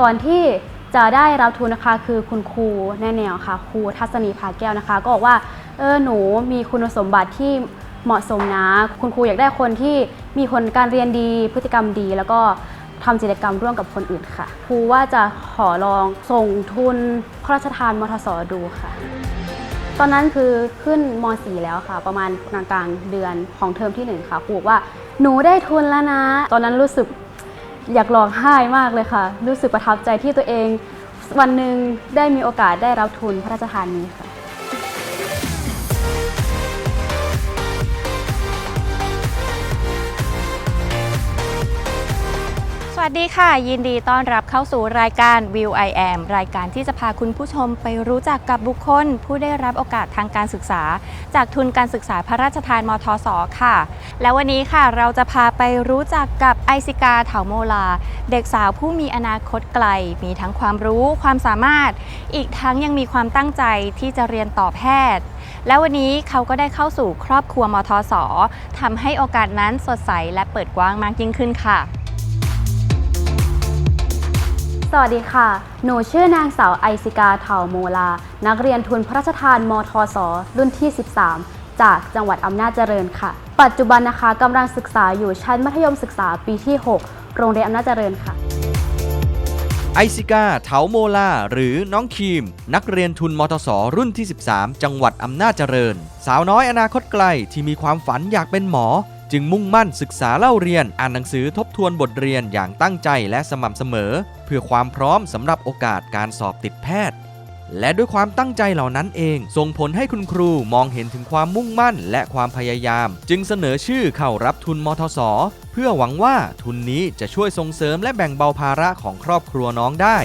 ก่อนที่จะได้รับทุนนะคะคือคุณครูแน่แนวค่ะ ครูทัศนีพาแก้วนะคะ ก็บอกว่าเออหนูมีคุณสมบัติที่เหมาะสมนะ คุณครูอยากได้คนที่มีคนการเรียนดีพฤติกรรมดี แล้วก็ทำกิจกรรมร่วมกับคนอื่นค่ะ ครูว่าจะขอลองส่งทุนพระราชทานมทสดูค่ะ ตอนนั้นคือขึ้นม .4 แล้วค่ะ ประมาณกลางๆเดือนของเทอมที่หนึ่งค่ะครูบอกว่าหนูได้ทุนแล้วนะ ตอนนั้นรู้สึก อยากร้องไห้มากเลยค่ะ รู้สึกประทับใจที่ตัวเอง วันหนึ่งได้มีโอกาสได้รับทุนพระราชทานนี้ค่ะ วัสดีค่ะ ยินดีต้อนรับเข้าสู่รายการ View I Am รายการที่จะพาคุณผู้ชมไปรู้จักกับบุคคล ผู้ได้รับโอกาสทางการศึกษา จากทุนการศึกษาพระราชทานมทศค่ะ และวันนี้ค่ะเราจะพาไปรู้จักกับไอซิกาเถาโมลา เด็กสาวผู้มีอนาคตไกล มีทั้งความรู้ความสามารถ อีกทั้งยังมีความตั้งใจที่จะเรียนต่อแพทย์ และวันนี้เขาก็ได้เข้าสู่ครอบครัวมทศทำให้โอกาสนั้นสดใสและเปิดกว้างมากยิ่งขึ้นค่ะ สวัสดีค่ะ หนูชื่อนางสาวไอซิกาเถาโมลา นักเรียนทุนพระราชทานมทศรุ่นที่ 13 จากจังหวัดอำนาจเจริญค่ะ ปัจจุบันนะคะกำลังศึกษาอยู่ชั้นมัธยมศึกษาปีที่ 6 โรงเรียนอำนาจเจริญค่ะ ไอซิกาเถาโมลา หรือน้องคีม นักเรียนทุนมทศรุ่นที่ 13 จังหวัดอำนาจเจริญ สาวน้อยอนาคตไกลที่มีความฝันอยากเป็นหมอ จึงมุ่งมั่นศึกษาเล่าเรียนอ่านหนังสือทบทวนบทเรียนอย่างตั้งใจและสม่ำเสมอ เพื่อความพร้อมสำหรับโอกาสการสอบติดแพทย์ และด้วยความตั้งใจเหล่านั้นเอง ส่งผลให้คุณครูมองเห็นถึงความมุ่งมั่นและความพยายาม จึงเสนอชื่อเข้ารับทุนมทศเพื่อหวังว่าทุนนี้จะช่วยส่งเสริมและแบ่งเบาภาระของครอบครัวน้องได้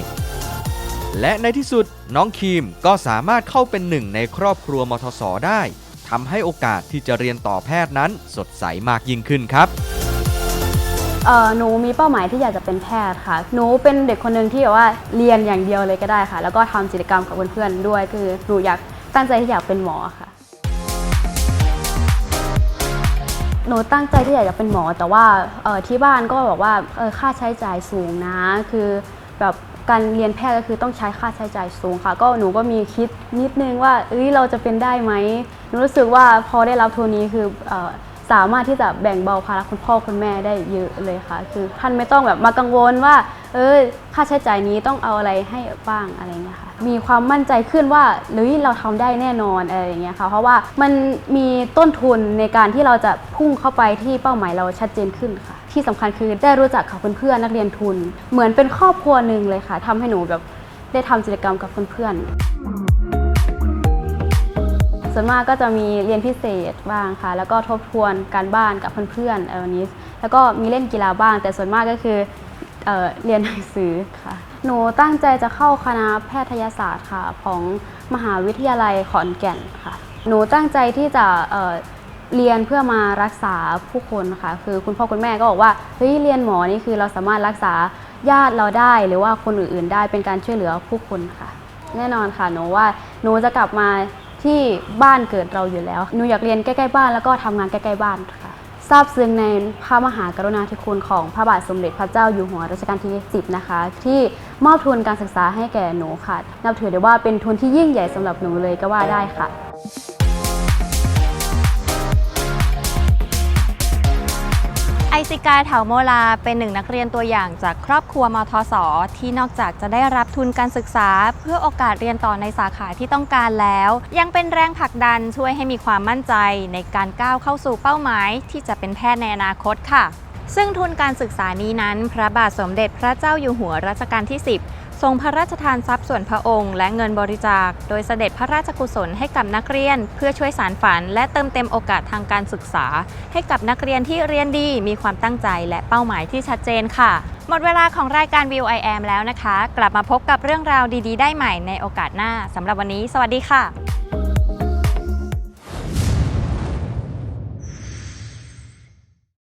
และในที่สุดน้องคีมก็สามารถเข้าเป็นหนึ่งในครอบครัวมทศได้ ทำให้โอกาสที่จะเรียนต่อแพทย์นั้น สดใสมากยิ่งขึ้นครับเอ่อหนูมีเป้าหมายที่อยากจะเป็นแพทย์ค่ะ หนูเป็นเด็กคนหนึ่งที่แบบว่าเรียนอย่างเดียวเลยก็ได้ค่ะ แล้วก็ทำกิจกรรมกับเพื่อนๆด้วย คือหนูอยากตั้งใจที่อยากเป็นหมอค่ะ หนูตั้งใจที่อยากจะเป็นหมอ แต่ว่าเอ่อที่บ้านก็บอกว่าเออค่าใช้จ่ายสูงนะ คือแบบ การเรียนแพทย์ก็คือต้องใช้ค่าใช้จ่ายสูงค่ะ ก็หนูก็มีคิดนิดนึงว่าเอ้ยเราจะเป็นได้ไหมหนูรู้สึกว่าพอได้รับทุนนี้คืออสามารถที่จะแบ่งเบาภาระคุณพ่อคุณแม่ได้เยอะเลยค่ะ คือท่านไม่ต้องแบบมากังวลว่า เออค่าใช้จ่ายนี้ต้องเอาอะไรให้บ้างอะไรเงี้ยค่ะมีความมั่นใจขึ้นว่าเฮ้ยเราทำได้แน่นอนอะไรอย่างเงี้ยค่ะเพราะว่ามันมีต้นทุนในการที่เราจะพุ่งเข้าไปที่เป้าหมายเราชัดเจนขึ้นค่ะ ที่สำคัญคือได้รู้จักกับเพื่อนๆนักเรียนทุน เหมือนเป็นครอบครัวหนึ่งเลยค่ะทำให้หนูแบบได้ทำกิจกรรมกับเพื่อนๆส่วนมากก็จะมีเรียนพิเศษบ้างค่ะ แล้วก็ทบทวนการบ้านกับเพื่อนๆออวันนี้ แล้วก็มีเล่นกีฬาบ้าง แต่ส่วนมากก็คือเออเรียนหนังสือค่ะ หนูตั้งใจจะเข้าคณะแพทยศาสตร์ค่ะ ของมหาวิทยาลัยขอนแก่นค่ะ หนูตั้งใจที่จะ เรียนเพื่อมารักษาผู้คนค่ะ คือคุณพ่อคุณแม่ก็บอกว่าเฮ้ยเรียนหมอนี่คือเราสามารถรักษาญาติเราได้หรือว่าคนอื่นๆได้เป็นการช่วยเหลือผู้คนค่ะ แน่นอนค่ะหนูว่าหนูจะกลับมาที่บ้านเกิดเราอยู่แล้วหนูอยากเรียนใกล้ๆบ้านแล้วก็ทำงานใกล้ๆบ้านค่ะทราบซึ้งในพระมหากรุณาธิคุณของพระบาทสมเด็จพระเจ้าอยู่หัวรัชกาลที่ 10 นะคะ ที่มอบทุนการศึกษาให้แก่หนูค่ะ นับถือได้ว่าเป็นทุนที่ยิ่งใหญ่สำหรับหนูเลยก็ว่าได้ค่ะ ซิกาเถาโมลาเป็นหนึ่งนักเรียนตัวอย่างจากครอบครัวมทศที่นอกจากจะได้รับทุนการศึกษา เพื่อโอกาสเรียนต่อในสาขาที่ต้องการแล้ว ยังเป็นแรงผลักดันช่วยให้มีความมั่นใจในการก้าวเข้าสู่เป้าหมาย ที่จะเป็นแพทย์ในอนาคตค่ะ ซึ่งทุนการศึกษานี้นั้น พระบาทสมเด็จพระเจ้าอยู่หัวรัชกาลที่ 10 ทรงพระราชทานทรัพย์ส่วนพระองค์ และเงินบริจาค โดยเสด็จพระราชกุศลให้กับนักเรียน เพื่อช่วยสารฝัน และเติมเต็มโอกาสทางการศึกษา ให้กับนักเรียนที่เรียนดีมีความตั้งใจและเป้าหมายที่ชัดเจนค่ะ หมดเวลาของรายการ View I Am แล้วนะคะ กลับมาพบกับเรื่องราวดี ๆ ได้ใหม่ในโอกาสหน้าสำหรับวันนี้ สวัสดีค่ะ